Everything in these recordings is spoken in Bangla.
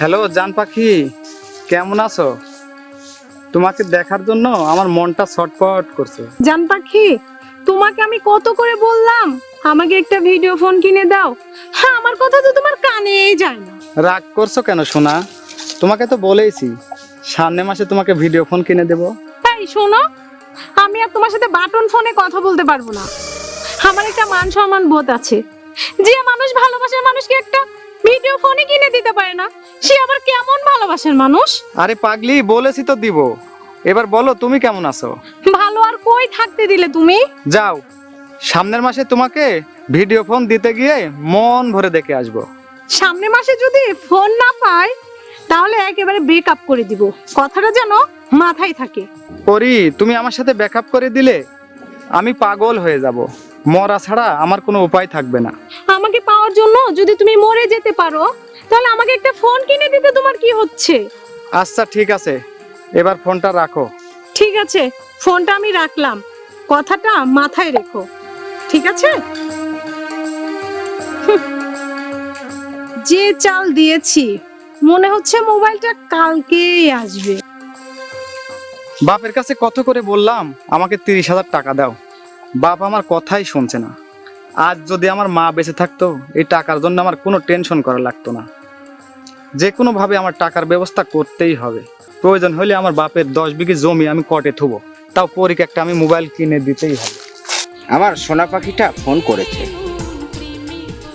হ্যালো জান পাখি কেমন আছো? তোমাকে দেখার জন্য আমার মনটা ছটপট করছে। জান পাখি তোমাকে আমি কত করে বললাম? আমাকে একটা ভিডিও ফোন কিনে দাও। হ্যাঁ আমার কথা তো তোমার কানেই যায় না। রাগ করছ কেন সোনা? তোমাকে তো বলেইছি সামনে মাসে তোমাকে ভিডিও ফোন কিনে দেবো। তাই শোনো আমি আর তোমার সাথে বাটন ফোনে কথা বলতে পারব না। আমার একটা মান সম্মান বোধ আছে। যে মানুষ ভালোবাসার মানুষকে একটা ভিডিও ফোনে কিনে দিতে পারে না। সে আবার কেমন ভালোবাসেন মানুষ? আরে পাগলি বলেছি তো দিব। এবার বলো তুমি কেমন আছো? ভালো আর কই থাকতে দিলে তুমি? যাও সামনের মাসে তোমাকে ভিডিও ফোন দিতে গিয়ে মন ভরে দেখে আসব। সামনে মাসে যদি ফোন না পাই তাহলে একেবারে ব্রেকআপ করে দিব। কথাটা যেন মাথায় থাকে। পরি তুমি আমার সাথে ব্যাকআপ করে দিলে আমি পাগল হয়ে যাব। মরা ছাড়া আমার কোনো উপায় থাকবে না। আমাকে পাওয়ার জন্য যদি তুমি মরে যেতে পারো তাহলে আমাকে একটা ফোন কিনে দিতে তোমার কি হচ্ছে? আচ্ছা ঠিক আছে। এবার ফোনটা রাখো। ঠিক আছে ফোনটা আমি রাখলাম। কথাটা মাথায় রেখো। ঠিক আছে? যে চাল দিয়েছি মনে হচ্ছে মোবাইলটা কালকেই আসবে। বাপের কাছে কত করে বললাম আমাকে তিরিশ হাজার টাকা দাও। বাপ আমার কথাই শুনছে না। আজ যদি আমার মা বেঁচে থাকতো এই টাকার জন্য আমার কোনো টেনশন করা লাগতো না। যে কোনোভাবে আমার টাকার ব্যবস্থা করতেই হবে। প্রয়োজন হলে আমার বাপের দশ বিঘে জমি আমি কটে থুবো। তাও পরীকে একটা আমি মোবাইল কিনে দিতেই হবে। আমার সোনা পাখিটা ফোন করেছে।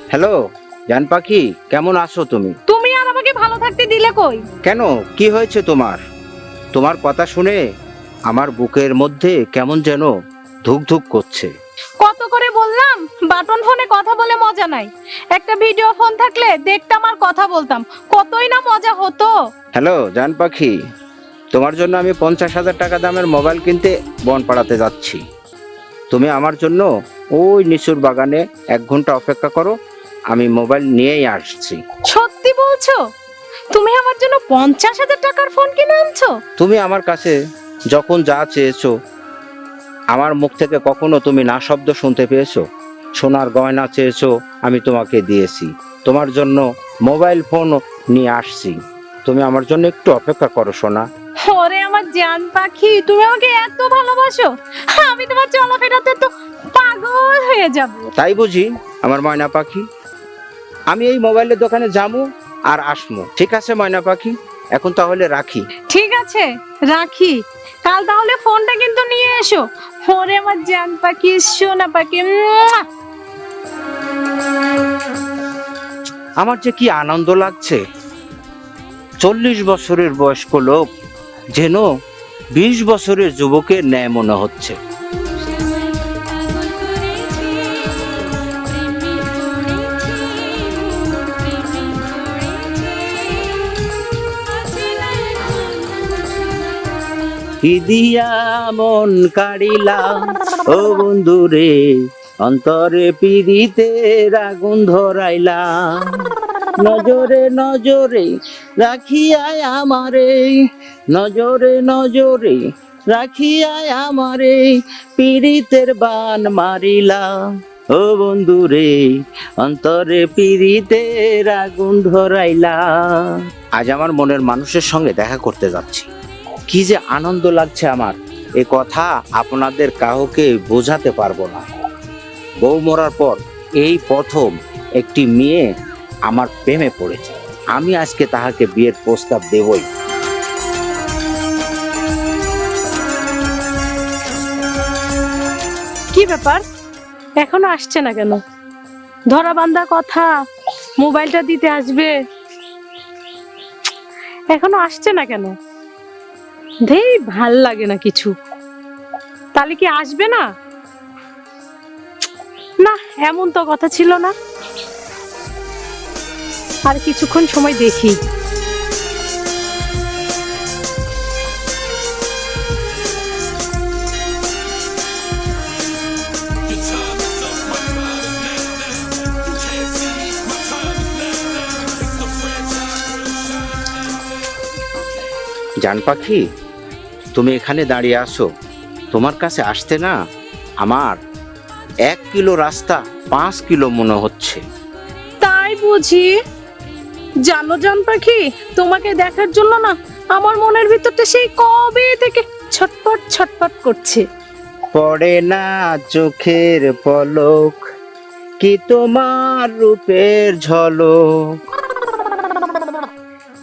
হ্যালো জান পাখি কেমন আছো তুমি? তুমি আর আমাকে ভালো থাকতে দিলে কই? কেন? কি হয়েছে তোমার? তোমার কথা শুনে আমার বুকের মধ্যে কেমন যেন ধুক ধুক করছে। কত করে বললাম? বাটন ফোনে কথা বলে মজা নাই। একটা ভিডিও ফোন থাকলে দেখতাম আর কথা বলতাম। কতই না মজা হতো। হ্যালো জান পাখি। তোমার জন্য আমি পঞ্চাশ হাজার টাকা দামের মোবাইল কিনতে বন পাড়াতে যাচ্ছি। তুমি আমার জন্য ওই নিচুর বাগানে এক ঘণ্টা অপেক্ষা করো। আমি মোবাইল নিয়েই আসছি। সত্যি বলছো? তুমি আমার জন্য পঞ্চাশ হাজার টাকার ফোন কিনে আনছো? তুমি আমার কাছে যখন যা চেয়েছো আমার মুখ থেকে কখনো তুমি না শব্দ শুনতে পেয়েছ? সোনার গয়না চেয়েছো আমি তোমাকে দিয়েছি। তোমার জন্য মোবাইল ফোন নিয়ে আসছি। তুমি আমার জন্য একটু অপেক্ষা করো সোনা। ওরে আমার জান পাখি তুমি আমাকে এত ভালোবাসো। আমি তোমার চলাফেরাতে তো পাগল হয়ে যাব। তাই বুঝি আমার ময়না পাখি? আমি এই মোবাইলের দোকানে যাব আর আসমো ঠিক আছে ময়না পাখি? এখন তাহলে রাখি। ঠিক আছে রাখি। কাল তাহলে ফোনটা কিন্তু নিয়ে এসো। ওরে আমার জান পাখি সোনা পাখি মুয়া! আমার যে কি আনন্দ লাগছে। চল্লিশ বছরের বয়স্ক লোক যেন বিশ বছরের যুবকের ন্যায় মনে হচ্ছে। কি দিয়া মন কাড়িলাম। ও বন্ধু রে, অন্তরে পিড়িতে আগুন ধরাইলাম। নজরে নজরে রাখিয়ায় আমারে, নজরে নজরে রাখিয়ায় আমারে, পীড়িতের বান মারিলাম। ও বন্ধু রে, অন্তরে পীড়িতের আগুন ধরাইলাম। আজ আমার মনের মানুষের সঙ্গে দেখা করতে যাচ্ছি। কি যে আনন্দ লাগছে আমার। এ কথা আপনাদের কাউকে বোঝাতে পারব না। বউ মরার পর এই প্রথম একটি মেয়ে আমার প্রেমে পড়েছে। আমি আজকে তাহাকে বিয়ের প্রস্তাব দেবই। কি ব্যাপার? এখনও আসছে না কেন? ধরা বান্ধা কথা, মোবাইলটা দিতে আসবে। এখনও আসছে না কেন? ধেই ভালো লাগে না কিছু। তাহলে কি আসবে না? না, এমন তো কথা ছিল না। আর কিছুক্ষণ সময় দেখি। জান পাখি তুমি এখানে দাঁড়িয়ে আসো তোমার কাছে আসতে না আমার এক কিলো রাস্তা পাঁচ কিলো মনে হচ্ছে। তাই বুঝি? জানো জান পাখি তোমাকে দেখার জন্য না আমার মনের ভিতরটা সেই কবে থেকে ছটপট ছটপট করছে। পড়ে না চোখের পলক কি তোমার রূপের ঝলক?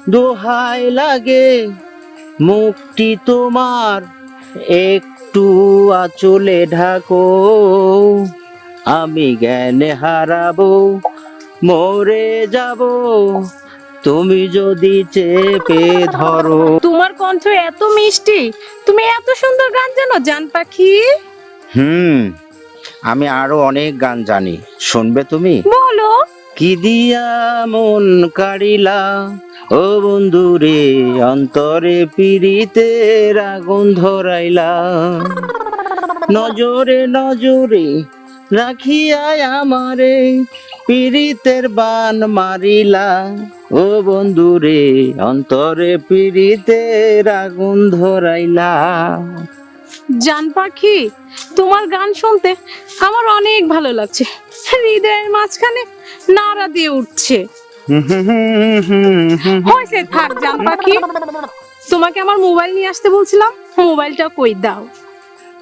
দোহাই লাগে মুখটি তোমার একটু আঁচলে ঢাকো। আমি জ্ঞানে হারাবো মরে যাব। তুমি যদি চেপে ধরো। তোমার কণ্ঠ এত মিষ্টি তুমি এত সুন্দর গান জানো জান পাখি। হুম আমি আরও অনেক গান জানি। শুনবে তুমি? বলো। কি দিয়া মন কাড়িলা? ও বন্ধু রে অন্তরে পিড়িতের আগুন ধরাইলা। নজরে নজরে রাখিয়ায় আমারে পিড়িতের বান মারিলা। ও বন্ধু রে অন্তরে পিড়িতের আগুন ধরাইলা। জান পাখি, তোমার গান শুনতে আমার অনেক ভালো লাগছে। হৃদয়ের মাঝখানে নাড়া দিয়ে উঠছে। হয়েছে থাক জান পাখি। তোমাকে আমার মোবাইল নিয়ে আসতে বলছিলাম মোবাইলটা কই দাও?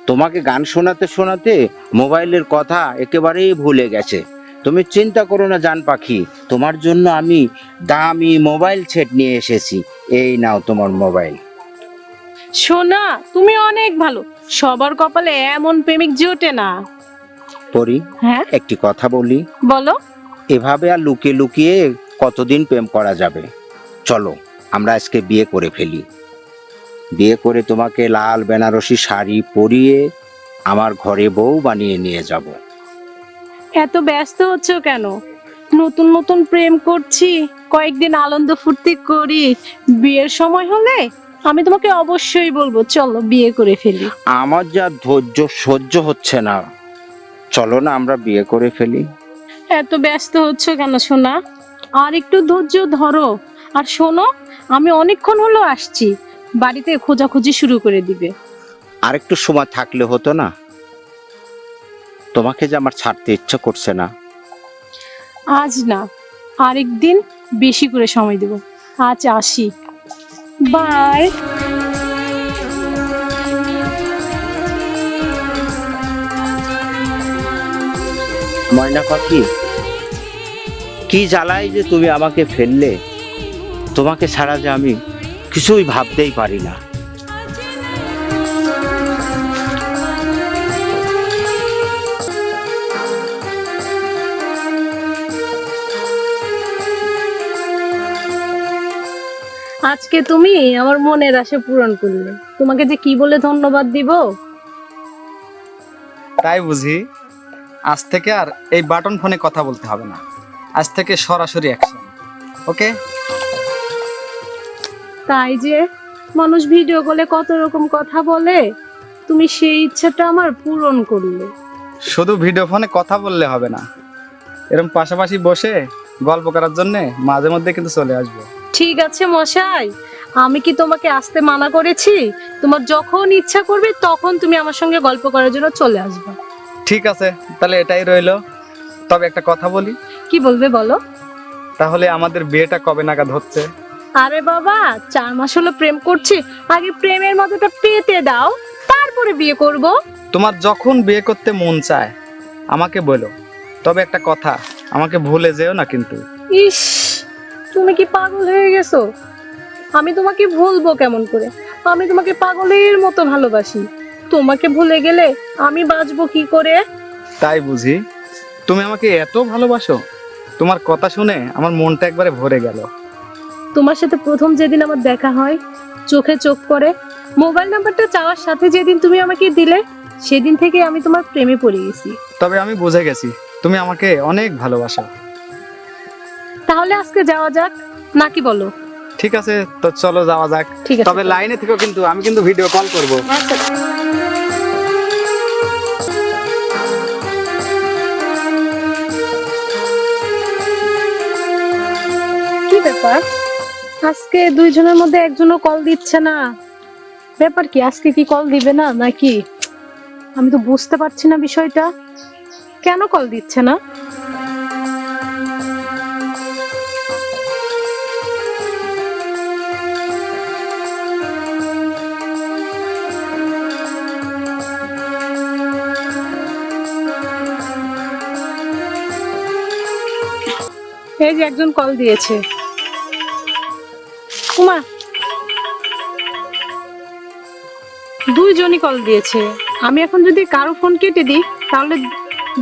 তোমাকে গান শোনাতে শোনাতে মোবাইলের কথা একেবারেই ভুলে গেছে। তুমি চিন্তা করো না জান পাখি তোমার জন্য আমি দামি মোবাইল সেট নিয়ে এসেছি। এই নাও তোমার মোবাইল। সোনা তুমি অনেক ভালো। সবার কপালে এমন প্রেমিক জোটে না। পরি হ্যাঁ? একটি কথা বলি। বলো। এভাবে আর লুকিয়ে লুকিয়ে কতদিন প্রেম করা যাবে? চলো আমরা আজকে বিয়ে করে ফেলি। বিয়ে করে তোমাকে লাল বেনারসি শাড়ি পরিয়ে আমার ঘরে বউ বানিয়ে নিয়ে যাব। এত ব্যস্ত হচ্ছ কেন? নতুন নতুন প্রেম করছি কয়েকদিন আনন্দ ফুর্তি করি। বিয়ের সময় হলে আমি তোমাকে অবশ্যই বলব চলো বিয়ে করে ফেলি। আমার যা ধৈর্য সহ্য হচ্ছে না। চলো না আমরা বিয়ে করে ফেলি। এত ব্যস্ত হচ্ছ কেন সোনা? আর একটু ধৈর্য ধরো। আর শোনো আমি অনেকক্ষণ হলো আসছি। বাড়িতে খোঁজাখুঁজি শুরু করে দিবে। আর একটু সময় থাকলে হতো না? তোমাকে যে আমার ছাড়তে ইচ্ছা করছে না। আজ না আরেকদিন বেশি করে সময় দেব। আজ আসি। বাই। ময়না পাখি? কি জ্বালাই যে তুমি আমাকে ফেললে? তোমাকে ছাড়া যে আমি কিছুই ভাবতেই পারি না। আজকে তুমি আমার মনের আশা পূরণ করলে। তোমাকে যে কি বলে ধন্যবাদ দিব? তাই বুঝি। আজ থেকে আর এই বাটন ফোনে কথা বলতে হবে না। আজ থেকে সরাসরি অ্যাকশন ওকে তাই যে মানুষ ভিডিও কলে কত রকম কথা বলে তুমি সেই ইচ্ছাটা আমার পূরণ করলে। শুধু ভিডিও ফোনে কথা বললে হবে না এরকম পাশাপাশি বসে গল্প করার জন্য মাঝে মধ্যে কিন্তু চলে আসবে। ঠিক আছে মশাই আমি কি তোমাকে আসতে মানা করেছি? তোমার যখন ইচ্ছা করবে তখন তুমি আমার সঙ্গে গল্প করার জন্য চলে আসবে। ঠিক আছে তাহলে এটাই রইল। তবে একটা কথা বলি। কি বলবে বলো? তাহলে আমাদের বিয়েটা কবে নাগাদ হচ্ছে? আরে বাবা চার মাস হলো প্রেম করছি আগে প্রেমের মতোটা পেতে দাও তারপরে বিয়ে করব। তোমার যখন বিয়ে করতে মন চায় আমাকে বলো। তবে একটা কথা আমাকে ভুলে যেও না কিন্তু। ইস তুমি কি পাগল হয়ে গেছো? আমি তোমাকে ভুলবো কেমন করে? আমি তোমাকে পাগলের মতো ভালোবাসি। তোমাকে ভুলে গেলে আমি বাঁচবো কি করে? তাই বুঝি। তুমি আমাকে এত ভালোবাসো। তোমার কথা শুনে আমার মনটা একবারে ভরে গেল। তোমার সাথে প্রথম যেদিন আমার দেখা হয় চোখে চোখ পড়ে মোবাইল নাম্বারটা চাওয়ার সাথে যেদিন তুমি আমাকে দিলে সেদিন থেকে আমি তোমার প্রেমে পড়ে গেছি। তবে আমি বুঝে গেছি তুমি আমাকে অনেক ভালোবাসো। তাহলে আজকে যাওয়া যাক নাকি বলো? ঠিক আছে তো চলো যাওয়া যাক। ঠিক আছে তবে লাইনে থেকেও কিন্তু আমি কিন্তু ভিডিও কল করব। আচ্ছা। ব্যাপার? আজকে দুইজনের মধ্যে একজনও কল দিচ্ছে না। ব্যাপার কি, আজকে কি কল দিবে না, নাকি? আমি তো বুঝতে পারছি না বিষয়টা। কেন কল দিচ্ছে না? এই যে একজন কল দিয়েছে। উমা দুইজনই কল দিয়েছে। আমি এখন যদি কারও ফোন কেটে দিই তাহলে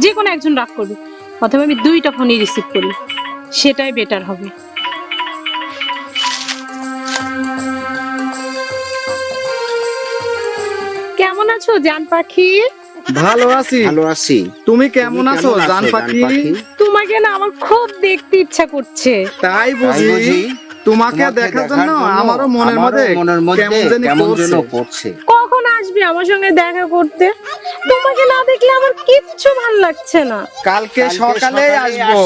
যে কোনো একজন রাগ করবে। অথবা আমি দুইটা ফোনই রিসিভ করি। সেটাই বেটার হবে। কেমন আছো জান পাখি? ভালো আছি। ভালো আছি। তুমি কেমন আছো জান পাখি? তোমাকে না আমার খুব দেখতে ইচ্ছা করছে। তাই বুঝি। তোমাকে দেখার জন্য আমারও মনের মধ্যে মনের মধ্যে কেমন যেন করছে। করছে কখন আসবে আমার সঙ্গে দেখা করতে? তোমাকে না দেখলে আমার কিচ্ছু ভালো লাগছে না। কালকে সকালে আসব।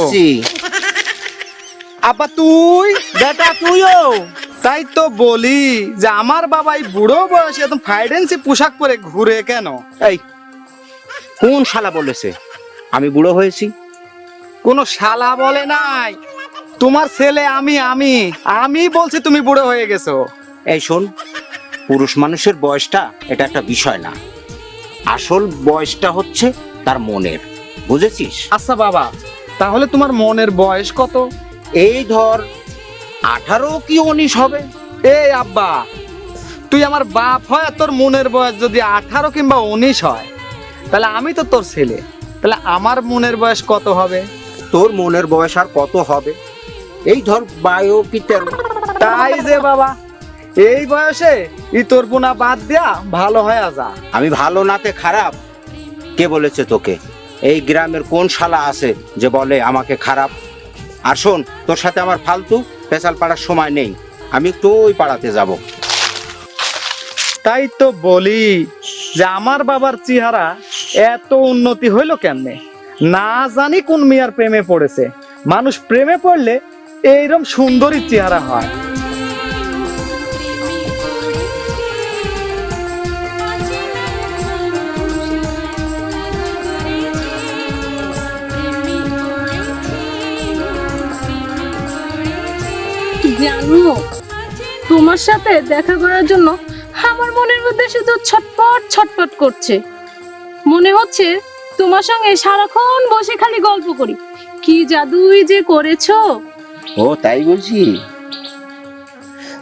আপা তুই? বেটা তুইও? তাই তো বলি যে আমার বাবা এই বুড়ো বয়সে একদম ফাইডেন্সি পোশাক পরে ঘুরে কেন? এই কোন শালা বলেছে? আমি বুড়ো হয়েছি। কোনো শালা বলে নাই। তোমার ছেলে আমি আমি। আমি বলছি তুমি বুড়ো হয়ে গেছো। এই শোন পুরুষ মানুষের বয়সটা এটা একটা বিষয় না। আসল বয়সটা হচ্ছে তার মনের বুঝেছিস? আচ্ছা বাবা তাহলে তোমার মনের বয়স কত? এই ধর আঠারো কি উনিশ হবে? এই আব্বা তুই আমার বাপ হয় আর তোর মনের বয়স যদি আঠারো কিংবা উনিশ হয় তাহলে আমি তো তোর ছেলে। তাহলে আমার মনের বয়স কত হবে? তোর মনের বয়স আর কত হবে? এই ধর বায়ো কি তাই যে বাবা। এই বয়সে ইতর পোনা বাদ দিয়া ভালো হয়ে যা। আমি ভালো নাতে খারাপ? কে বলেছে তোকে? এই গ্রামের কোন শালা আছে যে বলে আমাকে খারাপ? আর শোন তোর সাথে আমার ফালতু পেশাল পাড়ার সময় নেই। আমি একটু ওই পাড়াতে যাব। তাই তো বলি যে আমার বাবার চেহারা এত উন্নতি হইল কেমনে? না জানি কোন মেয়ার প্রেমে পড়েছে। মানুষ প্রেমে পড়লে এইরকম সুন্দরী চেহারা হয়। তোমার সাথে দেখা করার জন্য আমার মনের মধ্যে শুধু ছটপট ছটপট করছে। মনে হচ্ছে তোমার সঙ্গে সারাক্ষণ বসে খালি গল্প করি। কি জাদুই যে করেছ? ও, তাই বুঝি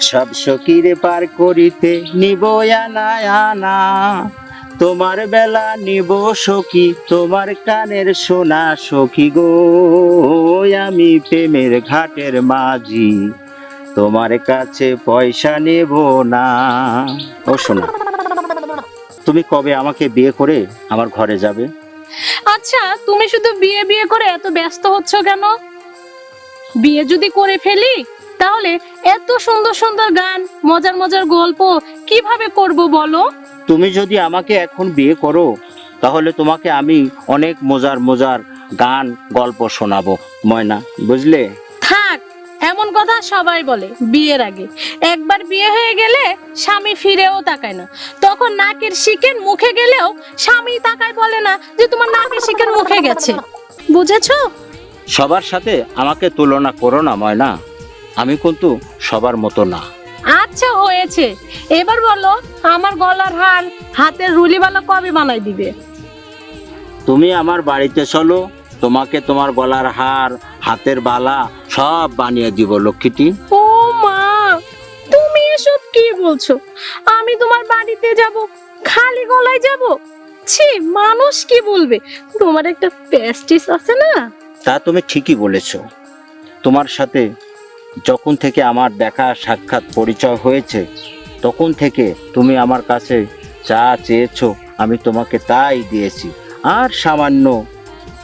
সব সকিরে পার করিতে নিব আনা। তোমার বেলা নিব সখী, তোমার কানের সোনা সখী গো। আমি প্রেমের ঘাটের মাঝি, তোমার কাছে পয়সা নেব না। ও, শোনা, তুমি কবে আমাকে বিয়ে করে আমার ঘরে যাবে? আচ্ছা তুমি শুধু বিয়ে বিয়ে করে এত ব্যস্ত হচ্ছ কেন? বিয়ে যদি করে ফেলি তাহলে এত সুন্দর সুন্দর গান মজার মজার গল্প কীভাবে করব বলো? তুমি যদি আমাকে এখন বিয়ে করো তাহলে তোমাকে আমি অনেক মজার মজার গান গল্প শোনাবো। ময়না বুঝলে? থাক এমন কথা সবাই বলে বিয়ের আগে। একবার বিয়ে হয়ে গেলে স্বামী ফিরেও তাকায় না। তখন নাকের শিকের মুখে গেলেও স্বামী তাকায় বলে না যে তোমার নাকের শিকের মুখে গেছে। বুঝেছ? সবার সাথে আমাকে তুলনা করো না ময়না। আমি কিন্তু সবার মতো না। আচ্ছা হয়েছে। এবার বলো আমার গলার হার হাতের রুলিবালা কবে বানাই দিবে? তুমি আমার বাড়িতে চলো তোমাকে তোমার গলার হার হাতের বালা সব বানিয়ে দিব লক্ষ্মীটি। ও মা তুমি এসব কি বলছো? আমি তোমার বাড়িতে যাব খালি গলায় যাব? ছি মানুষ কি বলবে? তোমার একটা প্যাস্টিস আছে না? তা তুমি ঠিকই বলেছ। তোমার সাথে যখন থেকে আমার দেখা, সাক্ষাৎ, পরিচয় হয়েছে, তখন থেকে তুমি আমার কাছে যা চেয়েছো, আমি তোমাকে তাই দিয়েছি। আর সামান্য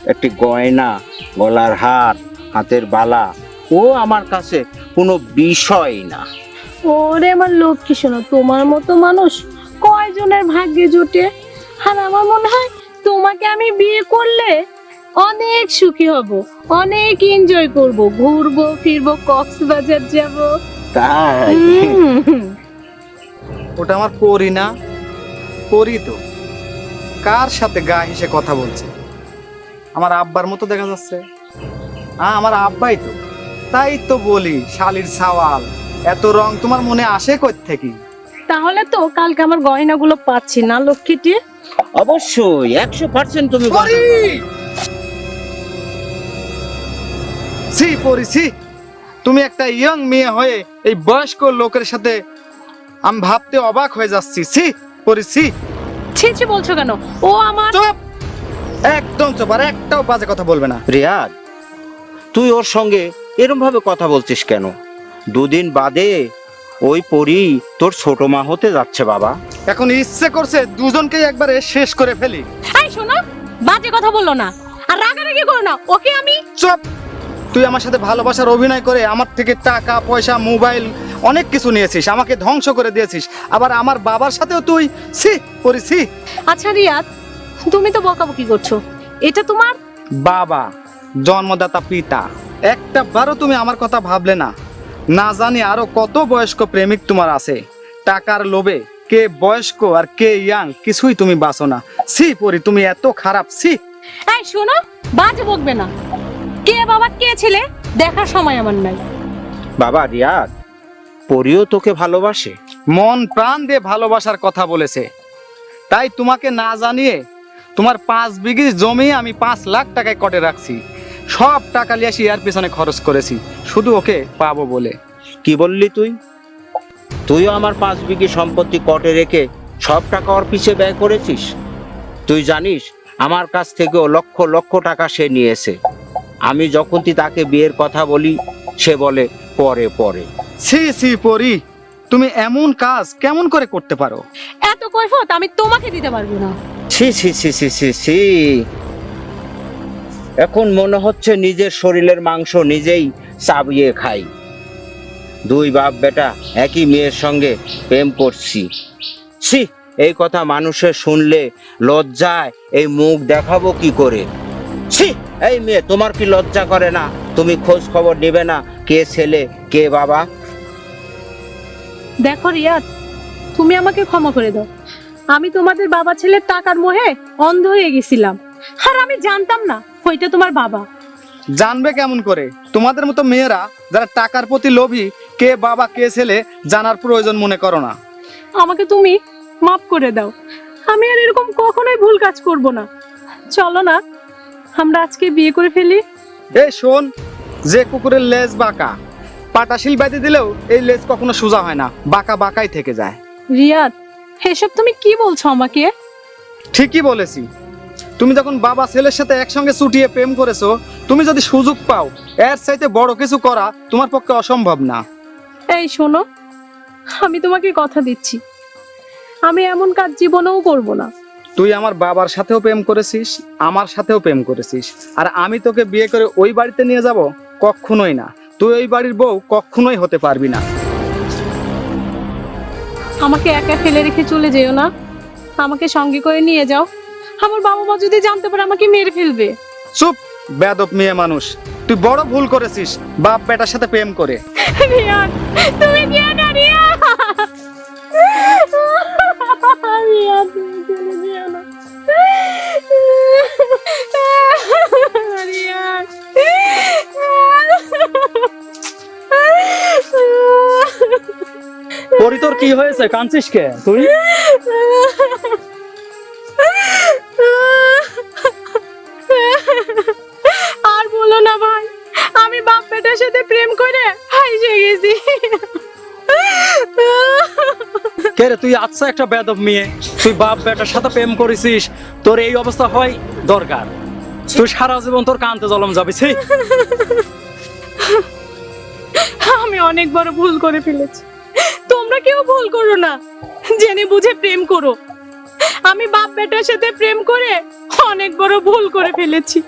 একটি গয়না, গলার হার, হাতের বালা, ও আমার কাছে কোনো বিষয় না। ওরে আমার লক্ষ্মী শোনো তোমার মতো মানুষ কয়জনের ভাগ্যে জোটে? আর আমার মনে হয় তোমাকে আমি বিয়ে করলে অনেক সুখী হব অনেক এনজয় করব ঘুরবো ফিরবো কক্সবাজার যাব। তাই? ওটা আমার পরি না পরি তো। কার সাথে গা হেসে কথা বলছে? আমার আব্বার মতো দেখা যাচ্ছে। হ্যাঁ আমার আব্বাই তো। তাই তো বলি শালির সাওয়াল এত রং তোমার মনে আসে কই থেকে তাহলে তো কালকে আমার গয়নাগুলো পাচ্ছি না লক্ষ্মীটি। অবশ্যই একশো পার্সেন্ট তুমি ছি পড়েছি তুমি একটা ইয়ং মেয়ে হয়ে এই বয়স্ক লোকের সাথে আমি ভাবতে অবাক হয়ে যাচ্ছি। ছি পড়েছি ছি। ছি বলছো কেন? ও আমার চুপ! একদম চুপ আর একটাও বাজে কথা বলবে না। রিয়াদ তুই ওর সঙ্গে এরম ভাবে কথা বলছিস কেন? দুদিন বাদে ওই পরি তোর ছোট মা হতে যাচ্ছে বাবা। এখন ইচ্ছে করছে দুজনকেই একবারে শেষ করে ফেলি। এই শোনো বাজে কথা বলল না। আর রাগারাগি করো না ওকে আমি চুপ! তুই আমার সাথে ভালোবাসার অভিনয় করে আমার থেকে টাকা পয়সা মোবাইল অনেক কিছু নিয়েছিস আমাকে ধ্বংস করে দিয়েছিস। আবার আমার বাবার সাথেও তুই সি করিসি আচ্ছা রিয়াদ তুমি তো বকাবকি করছ। এটা তোমার? বাবা জন্মদাতা পিতা একটা বারও তুমি আমার কথা ভাবলে না। না জানি আরও কত বয়স্ক প্রেমিক তোমার আছে। টাকার লোভে কে বয়স্ক আর কে ইয়াং কিছুই তুমি বাঁচো না। সি পরি তুমি এত খারাপ সি এই শোনো বাজে বকবে না। কে বাবা কে ছেলে? দেখার সময় আমার নাই। বাবা রিয়াদ পরিও তোকে ভালোবাসে? মন প্রাণ দিয়ে ভালোবাসার কথা বলেছে। তাই তোমাকে না জানিয়ে তোমার পাঁচ বিঘি জমি আমি পাঁচ লাখ টাকায় কটে রাখছি। সব টাকা লিয়ে এর পিছনে খরচ করেছি। শুধু ওকে পাবো বলে। কি বললি তুই? তুইও আমার পাঁচ বিঘি সম্পত্তি কটে রেখে সব টাকা ওর পিছে ব্যয় করেছিস? তুই জানিস আমার কাছ থেকেও লক্ষ লক্ষ টাকা সে নিয়েছে। আমি যখন তুই তাকে বিয়ের কথা বলি সে বলে পরে পরে। সি সি পরি তুমি এমন কাজ কেমন করে করতে পারো? এত কৈফত আমি তোমাকে দিতে পারব না। ছি ছি ছি ছি ছি ছি। এখন মনে হচ্ছে নিজের শরীরের মাংস নিজেই চাবিয়ে খাই। দুই বাপ বেটা একই মেয়ের সঙ্গে প্রেম করছি। ছি এই কথা মানুষের শুনলে লজ্জায় এই মুখ দেখাবো কি করে? ছি! এই মেয়ে তোমার কি লজ্জা করে না? তুমি খোঁজ খবর নেবে না কে ছেলে কে বাবা? দেখো রিয়াদ তুমি আমাকে ক্ষমা করে দাও। আমি তোমাদের বাবা ছেলের টাকার মোহে অন্ধ হয়ে গেছিলাম। আর আমি জানতাম না ওইটা তোমার বাবা। জানবে কেমন করে? তোমাদের মতো মেয়েরা যারা টাকার প্রতি লোভী কে বাবা কে ছেলে জানার প্রয়োজন মনে করো না। আমাকে তুমি মাফ করে দাও। আমি আর এরকম কখনোই ভুল কাজ করব না। চলো না আমরা আজকে বিয়ে করে ফেলি? এই শোন যে কুকুরের লেজ বাঁকা পাটাশিল বেঁধে দিলেও এই লেজ কখনো সোজা হয় না বাঁকা বাঁকাই থেকে যায়। রিয়াদ এসব তুমি কি বলছো আমাকে? ঠিকই বলেছি। তুমি যখন বাবা ছেলের সাথে একসঙ্গে ছুটিয়ে প্রেম করেছ তুমি যদি সুযোগ পাও এর চাইতে বড় কিছু করা তোমার পক্ষে অসম্ভব না। এই শোনো আমি তোমাকে কথা দিচ্ছি। আমি এমন কাজ জীবনেও করব না। তুই আমার বাবার সাথেও প্রেম করেছিস আমার সাথেও প্রেম করেছিস। আর আমি তোকে বিয়ে করে ওই বাড়িতে নিয়ে যাব কখনোই না। তুই ওই বাড়ির বউ কখনোই হতে পারবি না। আমাকে একা ফেলে রেখে চলে যেও না। আমাকে সঙ্গে করে নিয়ে যাও। আমার বাবা মা যদি জানতে পারে আমাকে মেরে ফেলবে। চুপ বেদব মেয়ে মানুষ। তুই বড় ভুল করেছিস বাপ বেটার সাথে প্রেম করে। রিয়াদ তুমি যেও না পরি, তোর কি হয়েছে? কাঁদছিস কে? তুই? আর বলো না ভাই, আমি বাপ বেটার সাথে প্রেম করে হাইসে গেছি। কে রে তুই আচ্ছা একটা বেদব মেয়ে। তুই বাপ বেটার সাথে প্রেম করেছিস তোর এই অবস্থা হয় দরকার। তুই সারা জীবন তোর কান্তে জলম যাবি আমি অনেক বড় ভুল করে ফেলেছি। তোমরা কেউ ভুল করো না। জেনে বুঝে প্রেম করো। আমি বাপ বেটার সাথে প্রেম করে অনেক বড় ভুল করে ফেলেছি।